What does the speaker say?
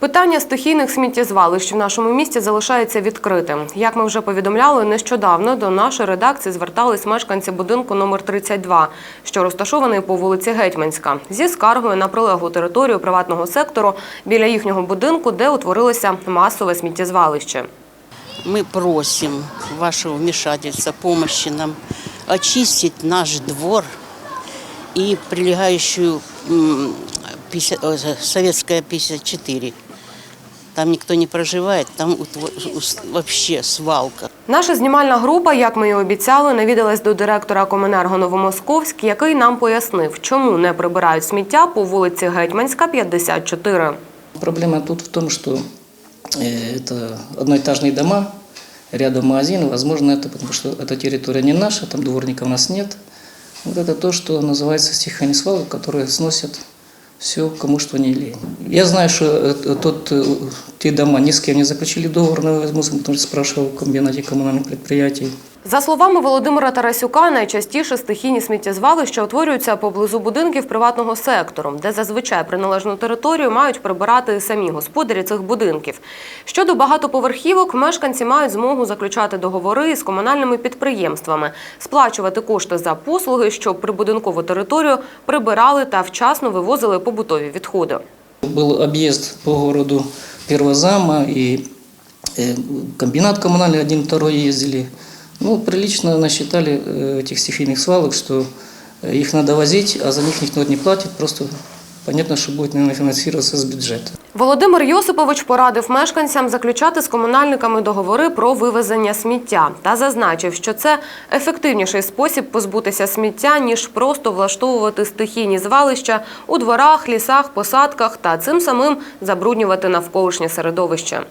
Питання стихійних сміттєзвалищ в нашому місті залишається відкритим. Як ми вже повідомляли, нещодавно до нашої редакції звертались мешканці будинку номер 32, що розташований по вулиці Гетьманська, зі скаргою на прилеглу територію приватного сектору біля їхнього будинку, де утворилося масове сміттєзвалище. Мы просим вашего вмешательства, помощи нам очистить наш двор 50 э, Советская 54. Там никто не проживает, там утво- ус- вообще свалка. Наша знімальна група, як ми і обіцяли, навідалась до директора Коменерго Новомосковськ, який нам пояснив, чому не прибирають сміття по вулиці Гетьманська, 54. Проблема тут в том, что э, это одноэтажные дома, рядом магазин. Возможно, это потому, что эта территория не наша, там дворника у нас нет. Вот это то, что называется стихами свалок, которые сносят все, кому что не лень. Я знаю, что э, тот, э, те дома ни с кем не заключили договор на вывоз мусора, потому что спрашивал в комбинате коммунальных предприятий. За словами Володимира Тарасюка, найчастіше стихійні сміттєзвалища утворюються поблизу будинків приватного сектору, де зазвичай приналежну територію мають прибирати самі господарі цих будинків. Щодо багатоповерхівок, мешканці мають змогу заключати договори з комунальними підприємствами, сплачувати кошти за послуги, щоб прибудинкову територію прибирали та вчасно вивозили побутові відходи. Был объезд по городу Первозама и э, комбинат коммунальный один, второй ездили. Ну, прилично насчитали э, этих стихийных свалок, что э, их надо возить, а за них никто не платит, просто понятно, что будет, наверное, финансироваться с бюджета. Володимир Йосипович порадив мешканцям заключати з комунальниками договори про вивезення сміття та зазначив, що це ефективніший спосіб позбутися сміття, ніж просто влаштовувати стихійні звалища у дворах, лісах, посадках та цим самим забруднювати навколишнє середовище.